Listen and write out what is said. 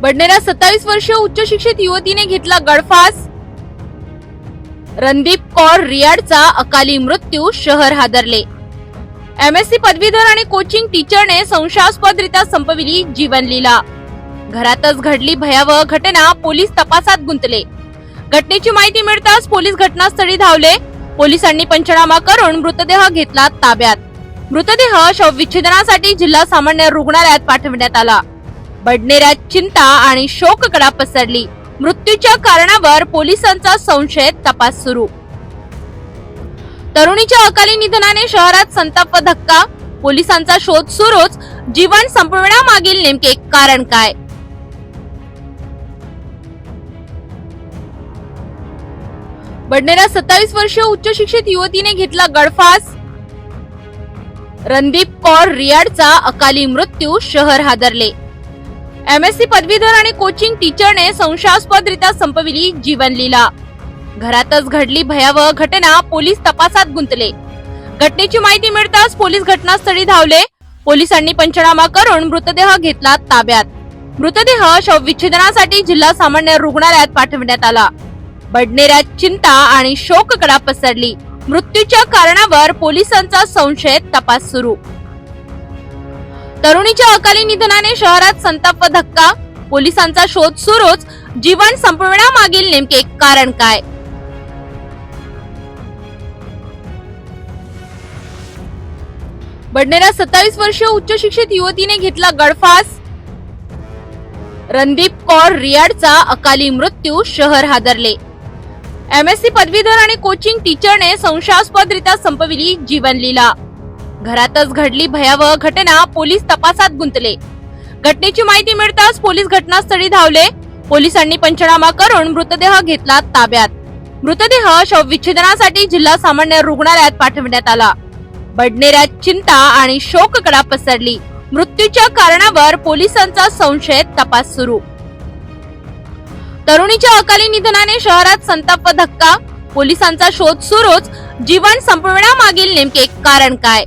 बडनेरा सत्तावीस वर्षीय उच्च शिक्षित युवतीने घेतला गळफास रणदीप कौर रियाडचा अकाली मृत्यू शहर हादरले. एमएससी पदवीधर आणि कोचिंग टीचरने संशयास्पदरित्या संपविली जीवनलीला. घरातच घडली भयावह घटना पोलीस तपासात गुंतले. घटनेची माहिती मिळताच पोलीस घटनास्थळी धावले. पोलिसांनी पंचनामा करून मृतदेह घेतला ताब्यात. मृतदेह शवविच्छेदनासाठी जिल्हा सामान्य रुग्णालयात पाठविण्यात आला. बडनेऱ्यात चिंता आणि शोककडा पसरली. मृत्यूच्या कारणावर पोलिसांचा संशय तपास सुरू. तरुणीच्या अकाली निधनाने शहरात संताप व धक्का. पोलिसांचा शोध सुरूच. जीवन संपविण्यामागील नेमके कारण काय? बडनेरा सत्तावीस वर्षीय उच्च शिक्षित युवतीने घेतला गडफास. रणदीप कौर रियाडचा अकाली मृत्यू शहर हादरले. एमएससी पदवीधर आणि कोचिंग टीचरने संशयास्पदरित्या संपविली जीवनलीला. घरातच घडली भयावह घटना पोलीस तपासात गुंतले. घटनेची माहिती मिळताच पोलीस घटनास्थळी धावले. पोलिसांनी पंचनामा करून मृतदेह घेतला ताब्यात. मृतदेह शवविच्छेदनासाठी जिल्हा सामान्य रुग्णालयात पाठविण्यात आला. बडनेऱ्यात चिंता आणि शोककडा पसरली. मृत्यूच्या कारणावर पोलिसांचा संशय तपास सुरू. तरुणीच्या अकाली निधनाने शहरात संताप व धक्का. पोलिसांचा शोध सुरूच. जीवन संपविण्यामागील नेमके कारण काय? बडनेरा सत्तावीस वर्षीय उच्च शिक्षित युवतीने घेतला गडफास. रणदीप कौर रियाडचा अकाली मृत्यू शहर हादरले. एमएससी पदवीधर आणि कोचिंग टीचरने संशयास्पदरित्या संपविली जीवनलीला. घरातच घडली भयावह घटना पोलीस तपासात गुंतले. घटनेची माहिती मिळताच पोलीस घटनास्थळी धावले. पोलिसांनी पंचनामा करून मृतदेह घेतला ताब्यात. मृतदेह शवविच्छेदनासाठी जिल्हा सामान्य रुग्णालयात पाठवण्यात आला. बडनेऱ्यात चिंता आणि शोककडा पसरली. मृत्यूच्या कारणावर पोलिसांचा संशय तपास सुरू. तरुणीच्या अकाली निधनाने शहरात संताप धक्का. पोलिसांचा शोध सुरूच. जीवन संपविण्यामागील नेमके कारण काय?